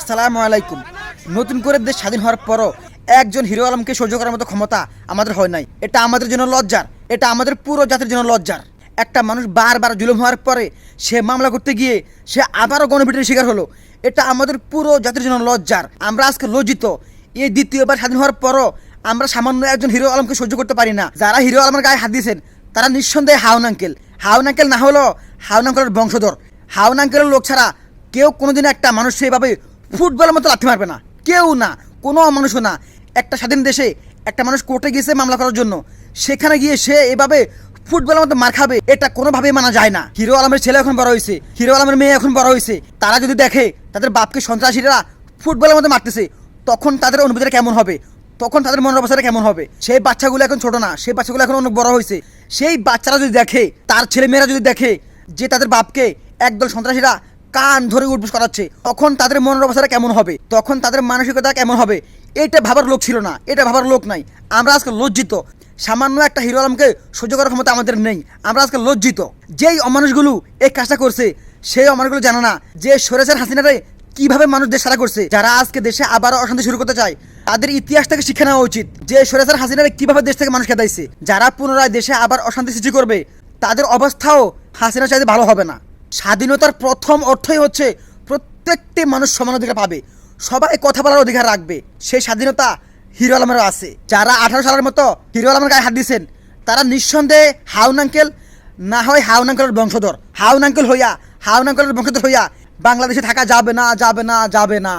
আসসালামু আলাইকুম। নতুন করে দেশ স্বাধীন হওয়ার পরও একজন হিরো আলমকে সহ্য করার মতো ক্ষমতা আমাদের হয় নাই। এটা আমাদের জন্য লজ্জার, এটা আমাদের পুরো জাতির জন্য লজ্জার। একটা মানুষ বারবার জুলুম হওয়ার পরে সে মামলা করতে গিয়ে সে আবারও গণপিটের শিকার হলো। এটা আমাদের পুরো জাতির জন্য লজ্জার। আমরা আজকে লজ্জিত। এই দ্বিতীয়বার স্বাধীন হওয়ার পরও আমরা সামান্য একজন হিরো আলমকে সহ্য করতে পারি না। যারা হিরো আলমের গায়ে হাত দিয়েছেন, তারা নিঃসন্দেহে হাউন আঙ্কেল। না হলো হাউন আঙ্কেলের বংশধর। হাউন আঙ্কেলের লোক ছাড়া কেউ কোনোদিন একটা মানুষ সেভাবে ফুটবলের মতো লাথি মারবে না। কেউ না, কোনো মানুষও না। একটা স্বাধীন দেশে একটা মানুষ কোর্টে গিয়েছে মামলা করার জন্য। সেখানে গিয়ে সে এভাবে ফুটবলের মতো মার খাবে, এটা কোনোভাবেই মানা যায় না। হিরো আলমের ছেলে এখন বড় হয়েছে, হিরো আলমের মেয়ে এখন বড় হয়েছে। তারা যদি দেখে তাদের বাপকে সন্ত্রাসীরা ফুটবলের মতো মারতেছে, তখন তাদের অনুভূতিটা কেমন হবে? তখন তাদের মনের অবস্থাটা কেমন হবে? সেই বাচ্চাগুলো এখন ছোট না, সেই বাচ্চাগুলো এখন অনেক বড় হয়েছে। সেই বাচ্চারা যদি দেখে, তার ছেলে মেয়েরা যদি দেখে যে তাদের বাপকে একদল সন্ত্রাসীরা কান ধরে উঠবুস করাচ্ছে। তখন তাদের মনের অবস্থাটা কেমন হবে? তখন তাদের মানসিকতা কেমন হবে? এটা ভাবার লোক ছিল না। এটা ভাবার লোক নাই। আমরা আজকে লজ্জিত। সামান্য একটা হিরো আলমকে সহ্য করার ক্ষমতা আমাদের নেই। আমরা আজকে লজ্জিত। যেই অমানুষগুলো এই কাজটা করছে, সেই অমানুষগুলো জানে না যে সরেছেন হাসিনারে কীভাবে মানুষ দেশ সারা করছে। যারা আজকে দেশে আবারও অশান্তি শুরু করতে চায়, তাদের ইতিহাস থেকে শিক্ষা নেওয়া উচিত যে সরেছেন হাসিনারে কীভাবে দেশ থেকে মানুষ খেদাইছে যারা পুনরায় দেশে আবার অশান্তি সৃষ্টি করবে, তাদের অবস্থাও হাসিনা চাইতে ভালো হবে না। স্বাধীনতার প্রথম অর্থই হচ্ছে প্রত্যেকটি মানুষ সমান অধিকার পাবে। সবাই কথা বলার অধিকার রাখবে। সেই স্বাধীনতা হিরো আলমেরও আছে। যারা আঠারো সালের মতো হিরো আলমের গায়ে হাত দিয়েছেন, তারা নিঃসন্দেহে হাউন আঙ্কেল, না হয় হাউন আঙ্কেলের বংশধর, হাউন আঙ্কেল হইয়া, হাউন আঙ্কেলের বংশধর হইয়া বাংলাদেশে থাকা যাবে না যাবে না যাবে না।